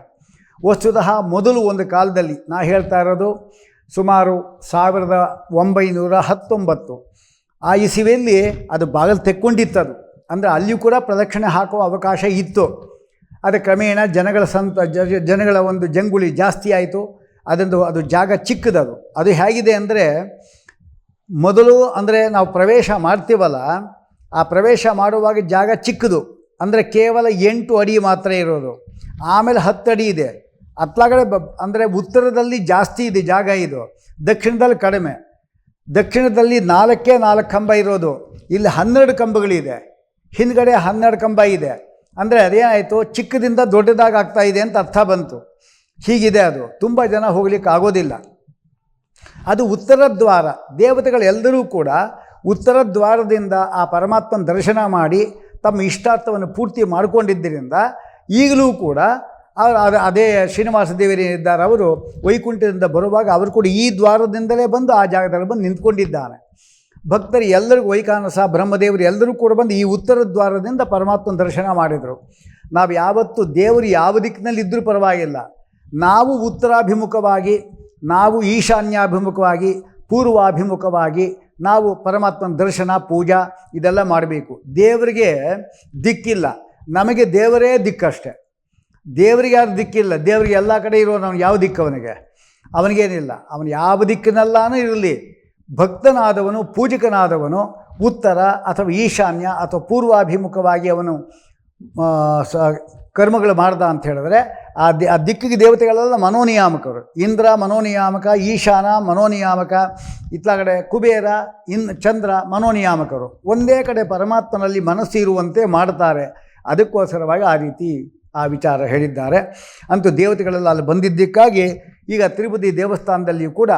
ವಸ್ತುತಃ ಮೊದಲು ಒಂದು ಕಾಲದಲ್ಲಿ ನಾ ಹೇಳ್ತಾ ಇರೋದು ಸುಮಾರು ಸಾವಿರದ ಒಂಬೈನೂರ ಹತ್ತೊಂಬತ್ತು. ಆ ಇಸಿವೆಯಲ್ಲಿ ಅದು ಬಾಗಿಲು ತೆಕ್ಕೊಂಡಿತ್ತದು. ಅಂದರೆ ಅಲ್ಲಿಯೂ ಕೂಡ ಪ್ರದಕ್ಷಿಣೆ ಹಾಕುವ ಅವಕಾಶ ಇತ್ತು. ಅದು ಕ್ರಮೇಣ ಜನಗಳ ಸಂತ ಜನಗಳ ಒಂದು ಜಂಗುಳಿ ಜಾಸ್ತಿ ಆಯಿತು. ಅದೊಂದು, ಅದು ಜಾಗ ಚಿಕ್ಕದದು. ಅದು ಹೇಗಿದೆ ಅಂದರೆ, ಮೊದಲು ಅಂದರೆ ನಾವು ಪ್ರವೇಶ ಮಾಡ್ತೀವಲ್ಲ, ಆ ಪ್ರವೇಶ ಮಾಡುವಾಗ ಜಾಗ ಚಿಕ್ಕದು. ಅಂದರೆ ಕೇವಲ ಎಂಟು ಅಡಿ ಮಾತ್ರ ಇರೋದು. ಆಮೇಲೆ ಹತ್ತು ಅಡಿ ಇದೆ. ಅತ್ಲಾಗಡೆ ಬ, ಅಂದರೆ ಉತ್ತರದಲ್ಲಿ ಜಾಸ್ತಿ ಇದೆ ಜಾಗ ಇದು. ದಕ್ಷಿಣದಲ್ಲಿ ಕಡಿಮೆ. ದಕ್ಷಿಣದಲ್ಲಿ ನಾಲ್ಕೇ ನಾಲ್ಕು ಕಂಬ ಇರೋದು. ಇಲ್ಲಿ ಹನ್ನೆರಡು ಕಂಬಗಳಿದೆ. ಹಿಂದ್ಗಡೆ ಹನ್ನೆರಡು ಕಂಬ ಇದೆ. ಅಂದರೆ ಅದೇನಾಯಿತು? ಚಿಕ್ಕದಿಂದ ದೊಡ್ಡದಾಗಿ ಆಗ್ತಾ ಇದೆ ಅಂತ ಅರ್ಥ ಬಂತು. ಹೀಗಿದೆ ಅದು. ತುಂಬ ಜನ ಹೋಗ್ಲಿಕ್ಕೆ ಆಗೋದಿಲ್ಲ. ಅದು ಉತ್ತರ ದ್ವಾರ. ದೇವತೆಗಳೆಲ್ಲರೂ ಕೂಡ ಉತ್ತರ ದ್ವಾರದಿಂದ ಆ ಪರಮಾತ್ಮನ ದರ್ಶನ ಮಾಡಿ ತಮ್ಮ ಇಷ್ಟಾರ್ಥವನ್ನು ಪೂರ್ತಿ ಮಾಡಿಕೊಂಡಿದ್ದರಿಂದ ಈಗಲೂ ಕೂಡ ಅದು, ಅದೇ ಶ್ರೀನಿವಾಸ ದೇವರೇನಿದ್ದಾರೆ ಅವರು ವೈಕುಂಠದಿಂದ ಬರುವಾಗ ಅವರು ಕೂಡ ಈ ದ್ವಾರದಿಂದಲೇ ಬಂದು ಆ ಜಾಗದಲ್ಲಿ ಬಂದು ನಿಂತ್ಕೊಂಡಿದ್ದಾನೆ ಭಕ್ತರು ಎಲ್ಲರಿಗೂ, ವೈಕಾನಸ, ಬ್ರಹ್ಮದೇವರು ಎಲ್ಲರೂ ಕೂಡ ಬಂದು ಈ ಉತ್ತರ ದ್ವಾರದಿಂದ ಪರಮಾತ್ಮನ ದರ್ಶನ ಮಾಡಿದರು. ನಾವು ಯಾವತ್ತು ದೇವರು ಯಾವ ದಿಕ್ಕಿನಲ್ಲಿ ಇದ್ದರೂ ಪರವಾಗಿಲ್ಲ. ನಾವು ಉತ್ತರಾಭಿಮುಖವಾಗಿ, ನಾವು ಈಶಾನ್ಯಾಭಿಮುಖವಾಗಿ, ಪೂರ್ವಾಭಿಮುಖವಾಗಿ ನಾವು ಪರಮಾತ್ಮನ ದರ್ಶನ, ಪೂಜಾ ಇದೆಲ್ಲ ಮಾಡಬೇಕು. ದೇವರಿಗೆ ದಿಕ್ಕಿಲ್ಲ. ನಮಗೆ ದೇವರೇ ದಿಕ್ಕಷ್ಟೆ. ದೇವರಿಗೆ ಯಾರು ದಿಕ್ಕಿಲ್ಲ. ದೇವರಿಗೆ ಎಲ್ಲ ಕಡೆ ಇರೋ ನಾವು ಯಾವ ದಿಕ್ಕು ಅವನಿಗೆ? ಅವನಿಗೇನಿಲ್ಲ. ಅವನು ಯಾವ ದಿಕ್ಕಿನಲ್ಲಾನು ಇರಲಿ. ಭಕ್ತನಾದವನು, ಪೂಜಕನಾದವನು, ಉತ್ತರ ಅಥವಾ ಈಶಾನ್ಯ ಅಥವಾ ಪೂರ್ವಾಭಿಮುಖವಾಗಿ ಅವನು ಸ, ಕರ್ಮಗಳು ಮಾಡ್ದ ಅಂತ ಹೇಳಿದ್ರೆ, ಆ ದಿ, ಆ ದಿಕ್ಕಿಗೆ ದೇವತೆಗಳೆಲ್ಲ ಮನೋನಿಯಾಮಕರು. ಇಂದ್ರ ಮನೋನಿಯಾಮಕ, ಈಶಾನ ಮನೋನಿಯಾಮಕ, ಇತ್ಲಾಗಡೆ ಕುಬೇರ, ಇನ್, ಚಂದ್ರ ಮನೋನಿಯಾಮಕರು. ಒಂದೇ ಕಡೆ ಪರಮಾತ್ಮನಲ್ಲಿ ಮನಸ್ಸು ಇರುವಂತೆ ಮಾಡ್ತಾರೆ. ಅದಕ್ಕೋಸ್ಕರವಾಗಿ ಆ ರೀತಿ ಆ ವಿಚಾರ ಹೇಳಿದ್ದಾರೆ. ಅಂತೂ ದೇವತೆಗಳೆಲ್ಲ ಅಲ್ಲಿ ಬಂದಿದ್ದಕ್ಕಾಗಿ ಈಗ ತಿರುಪತಿ ದೇವಸ್ಥಾನದಲ್ಲಿಯೂ ಕೂಡ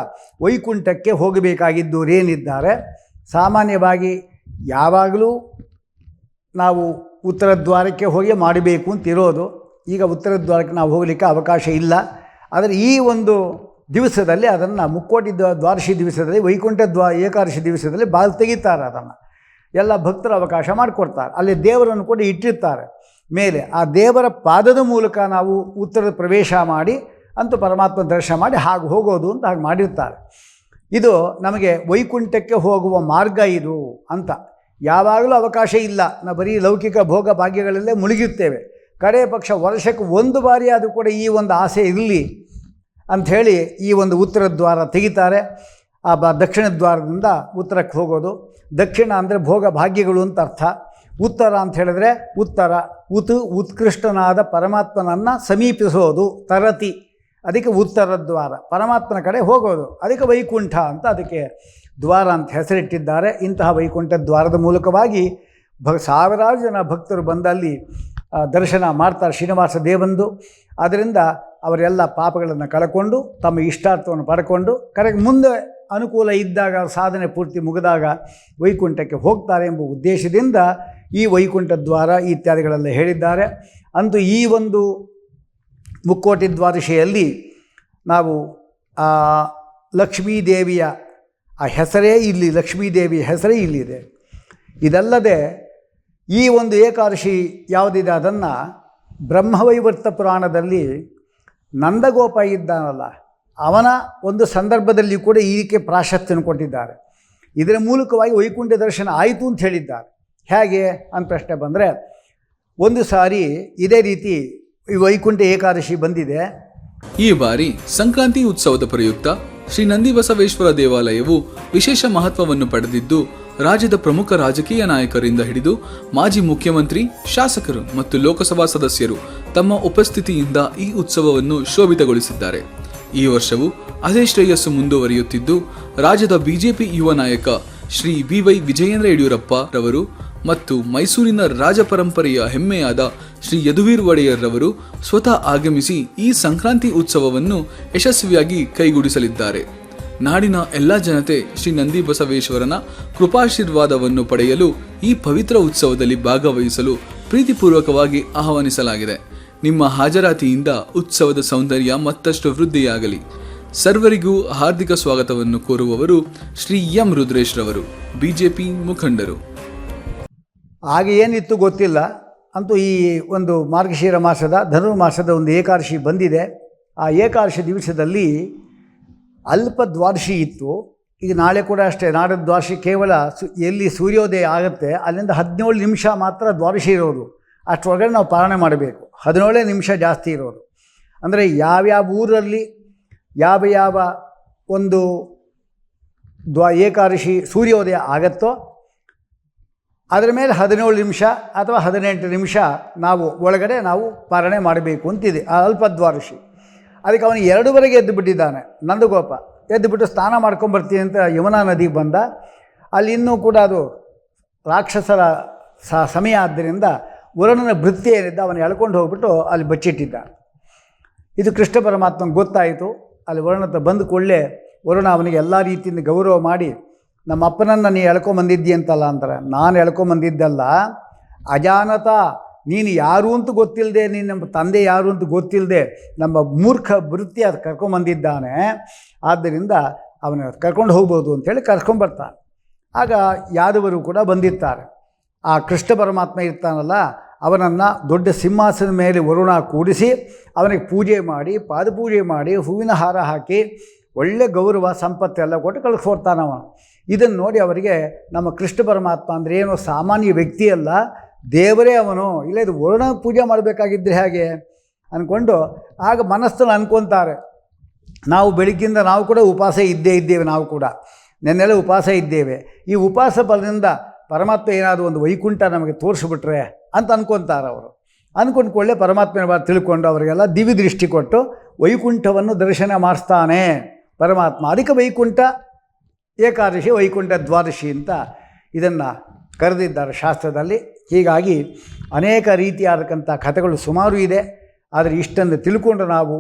ವೈಕುಂಠಕ್ಕೆ ಹೋಗಬೇಕಾಗಿದ್ದವರೇನಿದ್ದಾರೆ ಸಾಮಾನ್ಯವಾಗಿ ಯಾವಾಗಲೂ ನಾವು ಉತ್ತರ ದ್ವಾರಕ್ಕೆ ಹೋಗಿ ಮಾಡಬೇಕು ಅಂತ ಇರೋದು. ಈಗ ಉತ್ತರ ದ್ವಾರಕ್ಕೆ ನಾವು ಹೋಗಲಿಕ್ಕೆ ಅವಕಾಶ ಇಲ್ಲ. ಆದರೆ ಈ ಒಂದು ದಿವಸದಲ್ಲಿ ಅದನ್ನು ಮುಕ್ಕೋಟಿ ದ್ವಾರಶಿ ದಿವಸದಲ್ಲಿ, ವೈಕುಂಠ ದ್ವಾ, ಏಕಾದಶಿ ದಿವಸದಲ್ಲಿ ಬಾಲ್ ತೆಗಿತಾರೆ ಅದನ್ನು. ಎಲ್ಲ ಭಕ್ತರು ಅವಕಾಶ ಮಾಡಿಕೊಡ್ತಾರೆ. ಅಲ್ಲಿ ದೇವರನ್ನು ಕೂಡ ಇಟ್ಟಿರ್ತಾರೆ. ಮೇಲೆ ಆ ದೇವರ ಪಾದದ ಮೂಲಕ ನಾವು ಉತ್ತರದ ಪ್ರವೇಶ ಮಾಡಿ ಅಂತೂ ಪರಮಾತ್ಮ ದರ್ಶನ ಮಾಡಿ ಹಾಗೆ ಹೋಗೋದು ಅಂತ ಹಾಗೆ ಮಾಡಿರ್ತಾರೆ ಇದು ನಮಗೆ ವೈಕುಂಠಕ್ಕೆ ಹೋಗುವ ಮಾರ್ಗ ಇದು ಅಂತ. ಯಾವಾಗಲೂ ಅವಕಾಶ ಇಲ್ಲ. ನಾವು ಬರೀ ಲೌಕಿಕ ಭೋಗ ಭಾಗ್ಯಗಳಲ್ಲೇ ಮುಳುಗಿರ್ತೇವೆ. ಕಡೆ ಪಕ್ಷ ವರ್ಷಕ್ಕೆ ಒಂದು ಬಾರಿ ಆದರೂ ಕೂಡ ಈ ಒಂದು ಆಸೆ ಇರಲಿ ಅಂಥೇಳಿ ಈ ಒಂದು ಉತ್ತರ ದ್ವಾರ ತೆಗಿತಾರೆ. ಆ ಬ ದಕ್ಷಿಣ ದ್ವಾರದಿಂದ ಉತ್ತರಕ್ಕೆ ಹೋಗೋದು. ದಕ್ಷಿಣ ಅಂದರೆ ಭೋಗ ಭಾಗ್ಯಗಳು ಅಂತ ಅರ್ಥ. ಉತ್ತರ ಅಂತ ಹೇಳಿದ್ರೆ ಉತ್ತರ. ಉತ್ ಉತ್ಕೃಷ್ಟನಾದ ಪರಮಾತ್ಮನನ್ನು ಸಮೀಪಿಸೋದು, ತರತಿ. ಅದಕ್ಕೆ ಉತ್ತರ ದ್ವಾರ ಪರಮಾತ್ಮನ ಕಡೆ ಹೋಗೋದು. ಅದಕ್ಕೆ ವೈಕುಂಠ ಅಂತ ಅದಕ್ಕೆ ದ್ವಾರ ಅಂತ ಹೆಸರಿಟ್ಟಿದ್ದಾರೆ. ಇಂತಹ ವೈಕುಂಠ ದ್ವಾರದ ಮೂಲಕವಾಗಿ ಭ ಸಾವಿರಾರು ಜನ ಭಕ್ತರು ಬಂದಲ್ಲಿ ದರ್ಶನ ಮಾಡ್ತಾರೆ ಶ್ರೀನಿವಾಸ ದೇವಂದು ಅದರಿಂದ ಅವರೆಲ್ಲ ಪಾಪಗಳನ್ನು ಕಳ್ಕೊಂಡು, ತಮ್ಮ ಇಷ್ಟಾರ್ಥವನ್ನು ಪಡ್ಕೊಂಡು ಕರೆಕ್ಟ್ ಮುಂದೆ ಅನುಕೂಲ ಇದ್ದಾಗ, ಸಾಧನೆ ಪೂರ್ತಿ ಮುಗಿದಾಗ ವೈಕುಂಠಕ್ಕೆ ಹೋಗ್ತಾರೆ ಎಂಬ ಉದ್ದೇಶದಿಂದ ಈ ವೈಕುಂಠ ದ್ವಾರ ಇತ್ಯಾದಿಗಳೆಲ್ಲ ಹೇಳಿದ್ದಾರೆ. ಅಂತೂ ಈ ಒಂದು ಮುಕ್ಕೋಟಿ ದ್ವಾದಶಿಯಲ್ಲಿ ನಾವು ಲಕ್ಷ್ಮೀದೇವಿಯ ಆ ಹೆಸರೇ ಇಲ್ಲಿ, ಲಕ್ಷ್ಮೀದೇವಿಯ ಹೆಸರೇ ಇಲ್ಲಿದೆ. ಇದಲ್ಲದೆ ಈ ಒಂದು ಏಕಾದಶಿ ಯಾವುದಿದೆ ಅದನ್ನು ಬ್ರಹ್ಮವೈವರ್ತ ಪುರಾಣದಲ್ಲಿ ನಂದಗೋಪ ಇದ್ದಾನಲ್ಲ, ಅವನ ಒಂದು ಸಂದರ್ಭದಲ್ಲಿ ಕೂಡ ಇದಕ್ಕೆ ಪ್ರಾಶಸ್ತ್ಯವನ್ನು ಕೊಟ್ಟಿದ್ದಾರೆ. ಇದರ ಮೂಲಕವಾಗಿ ವೈಕುಂಠ ದರ್ಶನ ಆಯಿತು ಅಂತ ಹೇಳಿದ್ದಾರೆ. ಹೇಗೆ ಅಂತ ಪ್ರಶ್ನೆ ಬಂದರೆ, ಒಂದು ಸಾರಿ ಇದೇ ರೀತಿ ಈ ವೈಕುಂಠ ಏಕಾದಶಿ ಬಂದಿದೆ. ಈ ಬಾರಿ ಸಂಕ್ರಾಂತಿ ಉತ್ಸವದ ಪ್ರಯುಕ್ತ ಶ್ರೀ ನಂದಿಬಸವೇಶ್ವರ ದೇವಾಲಯವು ವಿಶೇಷ ಮಹತ್ವವನ್ನು ಪಡೆದಿದ್ದು, ರಾಜ್ಯದ ಪ್ರಮುಖ ರಾಜಕೀಯ ನಾಯಕರಿಂದ ಹಿಡಿದು ಮಾಜಿ ಮುಖ್ಯಮಂತ್ರಿ, ಶಾಸಕರು ಮತ್ತು ಲೋಕಸಭಾ ಸದಸ್ಯರು ತಮ್ಮ ಉಪಸ್ಥಿತಿಯಿಂದ ಈ ಉತ್ಸವವನ್ನು ಶೋಭಿತಗೊಳಿಸಿದ್ದಾರೆ. ಈ ವರ್ಷವು ಅದೇ ಶ್ರೇಯಸ್ಸು ಮುಂದುವರಿಯುತ್ತಿದ್ದು, ರಾಜ್ಯದ ಬಿಜೆಪಿ ಯುವ ನಾಯಕ ಶ್ರೀ ಬಿ ವೈ ವಿಜಯೇಂದ್ರ ಯಡಿಯೂರಪ್ಪ ರವರು ಮತ್ತು ಮೈಸೂರಿನ ರಾಜಪರಂಪರೆಯ ಹೆಮ್ಮೆಯಾದ ಶ್ರೀ ಯದುವೀರ್ ಒಡೆಯರ್ ರವರು ಸ್ವತಃ ಆಗಮಿಸಿ ಈ ಸಂಕ್ರಾಂತಿ ಉತ್ಸವವನ್ನು ಯಶಸ್ವಿಯಾಗಿ ಕೈಗೂಡಿಸಲಿದ್ದಾರೆ. ನಾಡಿನ ಎಲ್ಲ ಜನತೆ ಶ್ರೀ ನಂದಿ ಬಸವೇಶ್ವರನ ಕೃಪಾಶೀರ್ವಾದವನ್ನು ಪಡೆಯಲು ಈ ಪವಿತ್ರ ಉತ್ಸವದಲ್ಲಿ ಭಾಗವಹಿಸಲು ಪ್ರೀತಿಪೂರ್ವಕವಾಗಿ ಆಹ್ವಾನಿಸಲಾಗಿದೆ. ನಿಮ್ಮ ಹಾಜರಾತಿಯಿಂದ ಉತ್ಸವದ ಸೌಂದರ್ಯ ಮತ್ತಷ್ಟು ವೃದ್ಧಿಯಾಗಲಿ. ಸರ್ವರಿಗೂ ಹಾರ್ದಿಕ ಸ್ವಾಗತವನ್ನು ಕೋರುವವರು ಶ್ರೀ ಎಂ ರುದ್ರೇಶ್ ರವರು ಬಿಜೆಪಿ ಮುಖಂಡರು. ಆಗ ಏನಿತ್ತು ಗೊತ್ತಿಲ್ಲ ಅಂತೂ ಈ ಒಂದು ಮಾರ್ಗಶಿರ ಮಾಸದ, ಧನುರ್ಮಾಸದ ಒಂದು ಏಕಾದಶಿ ಬಂದಿದೆ. ಆ ಏಕಾದಶಿ ದಿವಸದಲ್ಲಿ ಅಲ್ಪ ದ್ವಾದಶಿ ಇತ್ತು. ಈಗ ನಾಳೆ ಕೂಡ ಅಷ್ಟೇ ನಾಡ ದ್ವಾದಶಿ ಕೇವಲ ಸು, ಎಲ್ಲಿ ಸೂರ್ಯೋದಯ ಆಗುತ್ತೆ, ಅಲ್ಲಿಂದ ಹದಿನೇಳು ನಿಮಿಷ ಮಾತ್ರ ದ್ವಾದಶಿ ಇರೋದು. ಅಷ್ಟರೊಳಗಡೆ ನಾವು ಪಾಲನೆ ಮಾಡಬೇಕು. ಹದಿನೇಳೇ ನಿಮಿಷ ಜಾಸ್ತಿ ಇರೋದು. ಅಂದರೆ ಯಾವ್ಯಾವ ಊರಲ್ಲಿ, ಯಾವ ಯಾವ ಒಂದು ದ್ವಾ, ಏಕಾದಶಿ ಸೂರ್ಯೋದಯ ಆಗತ್ತೋ ಅದರ ಮೇಲೆ ಹದಿನೇಳು ನಿಮಿಷ ಅಥವಾ ಹದಿನೆಂಟು ನಿಮಿಷ ನಾವು ಒಳಗಡೆ ನಾವು ಪಾರಣೆ ಮಾಡಬೇಕು ಅಂತಿದೆ ಆ ಅಲ್ಪದ್ವಾರಶಿ ಅದಕ್ಕೆ ಅವನು ಎರಡೂವರೆಗೆ ಎದ್ದು ಬಿಟ್ಟಿದ್ದಾನೆ, ನಂದಗೋಪ. ಎದ್ದು ಬಿಟ್ಟು ಸ್ನಾನ ಮಾಡ್ಕೊಂಬರ್ತೀನಿ ಅಂತ ಯಮುನಾ ನದಿಗೆ ಬಂದ. ಅಲ್ಲಿ ಇನ್ನೂ ಕೂಡ ಅದು ರಾಕ್ಷಸರ ಸಮಯ ಆದ್ದರಿಂದ ವರುಣನ ಭೃತ್ಯ ಏನಿದ್ದ ಅವನು ಎಳ್ಕೊಂಡು ಹೋಗ್ಬಿಟ್ಟು ಅಲ್ಲಿ ಬಚ್ಚಿಟ್ಟಿದ್ದ. ಇದು ಕೃಷ್ಣ ಪರಮಾತ್ಮ ಗೊತ್ತಾಯಿತು. ಅಲ್ಲಿ ವರುಣ ಬಂದ ಕೂಡಲೇ ವರುಣ ಅವನಿಗೆ ಎಲ್ಲ ರೀತಿಯಿಂದ ಗೌರವ ಮಾಡಿ ನಮ್ಮ ಅಪ್ಪನನ್ನು ನೀ ಎಳ್ಕೊಂಬಂದಿದ್ದಿ ಅಂತಲ್ಲ ಅಂತಾರೆ. ನಾನು ಎಳ್ಕೊಂಬಂದಿದ್ದಲ್ಲ ಅಜಾನತ, ನೀನು ಯಾರು ಅಂತ ಗೊತ್ತಿಲ್ಲದೆ ನೀನು ನಮ್ಮ ತಂದೆ ಯಾರು ಅಂತ ಗೊತ್ತಿಲ್ಲದೆ ನಮ್ಮ ಮೂರ್ಖ ವೃತ್ತಿ ಅದು ಕರ್ಕೊಂಬಂದಿದ್ದಾನೆ ಆದ್ದರಿಂದ ಅವನ ಕರ್ಕೊಂಡು ಹೋಗ್ಬೋದು ಅಂತೇಳಿ ಕರ್ಕೊಂಬರ್ತಾನೆ ಆಗ ಯಾದವರು ಕೂಡ ಬಂದಿರ್ತಾರೆ. ಆ ಕೃಷ್ಣ ಪರಮಾತ್ಮ ಇರ್ತಾನಲ್ಲ, ಅವನನ್ನು ದೊಡ್ಡ ಸಿಂಹಾಸನ ಮೇಲೆ ವರುಣ ಕೂಡಿಸಿ ಅವನಿಗೆ ಪೂಜೆ ಮಾಡಿ, ಪಾದಪೂಜೆ ಮಾಡಿ, ಹೂವಿನ ಹಾರ ಹಾಕಿ ಒಳ್ಳೆ ಗೌರವ ಸಂಪತ್ತೆಲ್ಲ ಕೊಟ್ಟು ಕಳಿಸ್ಕೊಡ್ತಾನೆ ಅವನು ಇದನ್ನು ನೋಡಿ ಅವರಿಗೆ, ನಮ್ಮ ಕೃಷ್ಣ ಪರಮಾತ್ಮ ಅಂದರೆ ಏನೋ ಸಾಮಾನ್ಯ ವ್ಯಕ್ತಿಯಲ್ಲ ದೇವರೇ ಅವನು. ಇಲ್ಲ, ಇದು ವರುಣ ಪೂಜೆ ಮಾಡಬೇಕಾಗಿದ್ದರೆ ಹೇಗೆ? ಅಂದ್ಕೊಂಡು ಆಗ ಮನಸ್ಸನ್ನು ಅನ್ಕೊತಾರೆ. ನಾವು ಬೆಳಗ್ಗಿಂದ ನಾವು ಕೂಡ ಉಪವಾಸ ಇದ್ದೇ ಇದ್ದೇವೆ, ನಾವು ಕೂಡ. ನೆನ್ನೆಲ್ಲ ಉಪವಾಸ ಇದ್ದೇವೆ. ಈ ಉಪವಾಸ ಫಲದಿಂದ ಪರಮಾತ್ಮ ಏನಾದರೂ ಒಂದು ವೈಕುಂಠ ನಮಗೆ ತೋರಿಸ್ಬಿಟ್ರೆ ಅಂತ ಅನ್ಕೊತಾರೆ ಅವರು. ಅಂದ್ಕೊಂಡ್ಕೊಳ್ಳೆ ಪರಮಾತ್ಮನ ಬಾ ತಿಳ್ಕೊಂಡು ಅವರಿಗೆಲ್ಲ ದಿವಿ ದೃಷ್ಟಿ ಕೊಟ್ಟು ವೈಕುಂಠವನ್ನು ದರ್ಶನ ಮಾಡಿಸ್ತಾನೆ ಪರಮಾತ್ಮ. ಅದಕ್ಕೆ ವೈಕುಂಠ ಏಕಾದಶಿ, ವೈಕುಂಠ ದ್ವಾದಶಿ ಅಂತ ಇದನ್ನು ಕರೆದಿದ್ದಾರೆ ಶಾಸ್ತ್ರದಲ್ಲಿ. ಹೀಗಾಗಿ ಅನೇಕ ರೀತಿಯಾದಕ್ಕಂಥ ಕಥೆಗಳು ಸುಮಾರು ಇದೆ. ಆದರೆ ಇಷ್ಟನ್ನು ತಿಳ್ಕೊಂಡು ನಾವು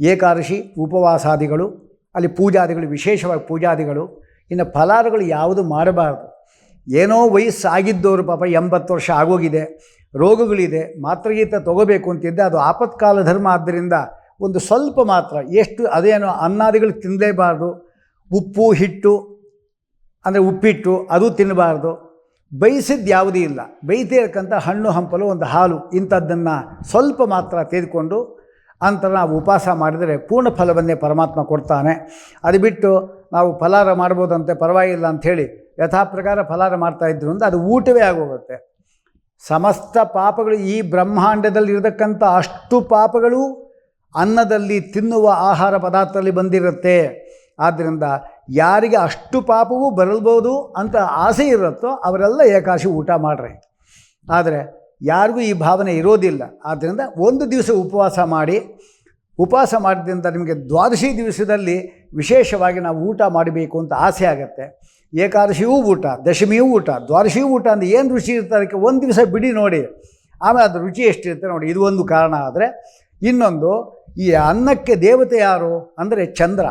ಏಕಾದಶಿ, ಉಪವಾಸಾದಿಗಳು, ಅಲ್ಲಿ ಪೂಜಾದಿಗಳು, ವಿಶೇಷವಾಗಿ ಪೂಜಾದಿಗಳು, ಇನ್ನು ಫಲಾರಗಳು ಯಾವುದು ಮಾಡಬಾರದು. ಏನೋ ವಯಸ್ಸಾಗಿದ್ದವರು ಪಾಪ ಎಂಬತ್ತು ವರ್ಷ ಆಗೋಗಿದೆ, ರೋಗಗಳಿದೆ, ಮಾತ್ರಗೀತ ತಗೋಬೇಕು ಅಂತಿದ್ದೆ, ಅದು ಆಪತ್ಕಾಲ ಧರ್ಮ ಆದ್ದರಿಂದ ಒಂದು ಸ್ವಲ್ಪ ಮಾತ್ರ, ಎಷ್ಟು ಅದೇನೋ ಅನ್ನಾದಿಗಳು ತಿನ್ನಲೇಬಾರ್ದು, ಉಪ್ಪು, ಹಿಟ್ಟು ಅಂದರೆ ಉಪ್ಪಿಟ್ಟು, ಅದು ತಿನ್ನಬಾರ್ದು. ಬಯಸಿದ್ದು ಯಾವುದೂ ಇಲ್ಲ. ಬೈತಿರಕ್ಕಂಥ ಹಣ್ಣು ಹಂಪಲು ಒಂದು ಹಾಲು, ಇಂಥದ್ದನ್ನು ಸ್ವಲ್ಪ ಮಾತ್ರ ತೆಗೆದುಕೊಂಡು ಅಂತರ ನಾವು ಉಪವಾಸ ಮಾಡಿದರೆ ಪೂರ್ಣ ಫಲವನ್ನೇ ಪರಮಾತ್ಮ ಕೊಡ್ತಾನೆ. ಅದು ಬಿಟ್ಟು ನಾವು ಫಲಾರ ಮಾಡ್ಬೋದಂತೆ ಪರವಾಗಿಲ್ಲ ಅಂಥೇಳಿ ಯಥಾ ಪ್ರಕಾರ ಫಲಾರ ಮಾಡ್ತಾಯಿದ್ರು ಅಂದರೆ ಅದು ಊಟವೇ ಆಗೋಗುತ್ತೆ. ಸಮಸ್ತ ಪಾಪಗಳು ಈ ಬ್ರಹ್ಮಾಂಡದಲ್ಲಿ ಇರತಕ್ಕಂಥ ಅಷ್ಟು ಪಾಪಗಳು ಅನ್ನದಲ್ಲಿ ತಿನ್ನುವ ಆಹಾರ ಪದಾರ್ಥದಲ್ಲಿ ಬಂದಿರುತ್ತೆ. ಆದ್ದರಿಂದ ಯಾರಿಗೆ ಅಷ್ಟು ಪಾಪವೂ ಬರಲ್ಬೋದು ಅಂತ ಆಸೆ ಇರುತ್ತೋ ಅವರೆಲ್ಲ ಏಕಾಶಿ ಊಟ ಮಾಡ್ರಿ. ಆದರೆ ಯಾರಿಗೂ ಈ ಭಾವನೆ ಇರೋದಿಲ್ಲ. ಆದ್ದರಿಂದ ಒಂದು ದಿವಸ ಉಪವಾಸ ಮಾಡಿ, ಉಪವಾಸ ಮಾಡಿದ್ರಿಂದ ನಿಮಗೆ ದ್ವಾದಶಿ ದಿವಸದಲ್ಲಿ ವಿಶೇಷವಾಗಿ ನಾವು ಊಟ ಮಾಡಬೇಕು ಅಂತ ಆಸೆ ಆಗುತ್ತೆ. ಏಕಾದಶಿಯೂ ಊಟ, ದಶಮಿಯೂ ಊಟ, ದ್ವಾದಶಿಯೂ ಊಟ ಅಂದರೆ ಏನು ರುಚಿ ಇರುತ್ತೆ ಅದಕ್ಕೆ ಒಂದು ದಿವಸ ಬಿಡಿ ನೋಡಿ. ಆಮೇಲೆ ಅದು ರುಚಿ ಎಷ್ಟಿರುತ್ತೆ ನೋಡಿ, ಇದು ಒಂದು ಕಾರಣ. ಆದರೆ ಇನ್ನೊಂದು, ಈ ಅನ್ನಕ್ಕೆ ದೇವತೆ ಯಾರು? ಅಂದರೆ ಚಂದ್ರ.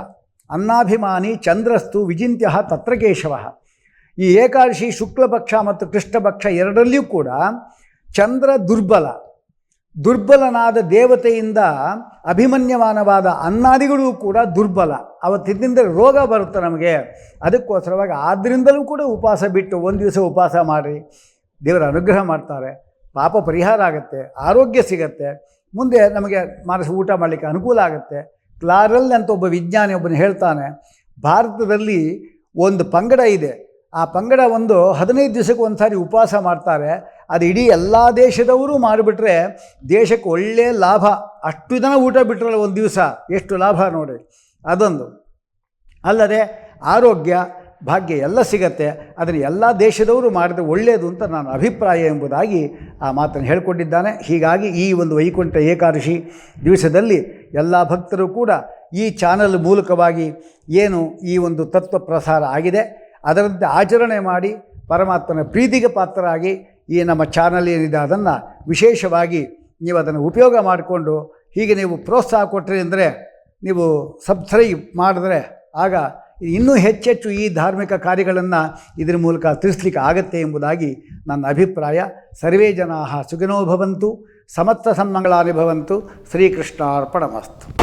ಅನ್ನಾಭಿಮಾನಿ ಚಂದ್ರಸ್ತು ವಿಜಿಂತ್ಯ ತತ್ರ ಕೇಶವ ಈ ಏಕಾದಶಿ ಶುಕ್ಲಪಕ್ಷ ಮತ್ತು ಕೃಷ್ಣಪಕ್ಷ ಎರಡರಲ್ಲಿಯೂ ಕೂಡ ಚಂದ್ರ ದುರ್ಬಲ. ದುರ್ಬಲನಾದ ದೇವತೆಯಿಂದ ಅಭಿಮನ್ಯಮಾನವಾದ ಅನ್ನಾದಿಗಳೂ ಕೂಡ ದುರ್ಬಲ. ಅವತ್ತಿದ್ದಿಂದ ರೋಗ ಬರುತ್ತೆ ನಮಗೆ. ಅದಕ್ಕೋಸ್ಕರವಾಗಿ ಆದ್ದರಿಂದಲೂ ಕೂಡ ಉಪವಾಸ ಬಿಟ್ಟು ಒಂದು ದಿವಸ ಉಪವಾಸ ಮಾಡಿರಿ ದೇವರ ಅನುಗ್ರಹ ಮಾಡ್ತಾರೆ. ಪಾಪ ಪರಿಹಾರ ಆಗುತ್ತೆ. ಆರೋಗ್ಯ ಸಿಗತ್ತೆ. ಮುಂದೆ ನಮಗೆ ಮಾನಸ ಊಟ ಮಾಡಲಿಕ್ಕೆ ಅನುಕೂಲ ಆಗುತ್ತೆ. ಕ್ಲಾರಲ್ ಅಂತ ಒಬ್ಬ ವಿಜ್ಞಾನಿ ಒಬ್ಬನು ಹೇಳ್ತಾನೆ, ಭಾರತದಲ್ಲಿ ಒಂದು ಪಂಗಡ ಇದೆ. ಆ ಪಂಗಡ ಒಂದು ಹದಿನೈದು ದಿವಸಕ್ಕೆ ಒಂದು ಸಾರಿ ಉಪವಾಸ ಮಾಡ್ತಾರೆ. ಅದು ಇಡೀ ಎಲ್ಲ ದೇಶದವರು ಮಾಡಿಬಿಟ್ರೆ ದೇಶಕ್ಕೆ ಒಳ್ಳೆಯ ಲಾಭ. ಅಷ್ಟು ಜನ ಊಟ ಬಿಟ್ಟರಲ್ಲ ಒಂದು ದಿವಸ. ಎಷ್ಟು ಲಾಭ ನೋಡಿ. ಅದೊಂದು. ಅಲ್ಲದೆ ಆರೋಗ್ಯ ಭಾಗ್ಯ ಎಲ್ಲ ಸಿಗತ್ತೆ ಅದನ್ನು ಎಲ್ಲ ದೇಶದವರು ಮಾಡಿದ್ರೆ ಒಳ್ಳೆಯದು ಅಂತ ನಾನು ಅಭಿಪ್ರಾಯ ಎಂಬುದಾಗಿ ಆ ಮಾತನ್ನು ಹೇಳಿಕೊಂಡಿದ್ದಾನೆ. ಹೀಗಾಗಿ ಈ ಒಂದು ವೈಕುಂಠ ಏಕಾದಶಿ ದಿವಸದಲ್ಲಿ ಎಲ್ಲ ಭಕ್ತರು ಕೂಡ ಈ ಚಾನಲ್ ಮೂಲಕವಾಗಿ ಏನು ಈ ಒಂದು ತತ್ವ ಪ್ರಸಾರ ಆಗಿದೆ, ಅದರಂತೆ ಆಚರಣೆ ಮಾಡಿ ಪರಮಾತ್ಮನ ಪ್ರೀತಿಗೆ ಪಾತ್ರರಾಗಿ ಈ ನಮ್ಮ ಚಾನಲ್ ಏನಿದೆ ಅದನ್ನು ವಿಶೇಷವಾಗಿ ನೀವು ಅದನ್ನು ಉಪಯೋಗ ಮಾಡಿಕೊಂಡು ಹೀಗೆ ನೀವು ಪ್ರೋತ್ಸಾಹ ಕೊಟ್ಟರೆ ಅಂದರೆ ನೀವು ಸಬ್ಸ್ಕ್ರೈಬ್ ಮಾಡಿದ್ರೆ ಆಗ ಇನ್ನೂ ಹೆಚ್ಚೆಚ್ಚು ಈ ಧಾರ್ಮಿಕ ಕಾರ್ಯಗಳನ್ನು ಇದರ ಮೂಲಕ ತಿಳಿಸ್ಲಿಕ್ಕೆ ಆಗತ್ತೆ ಎಂಬುದಾಗಿ ನನ್ನ ಅಭಿಪ್ರಾಯ. ಸರ್ವೇ ಜನಾ ಸುಖಿನೋ ಭವಂತು, ಸಮಸ್ತ ಸನ್ಮಂಗಳಾನಿ ಭವಂತು, ಶ್ರೀಕೃಷ್ಣಾರ್ಪಣಮಸ್ತು.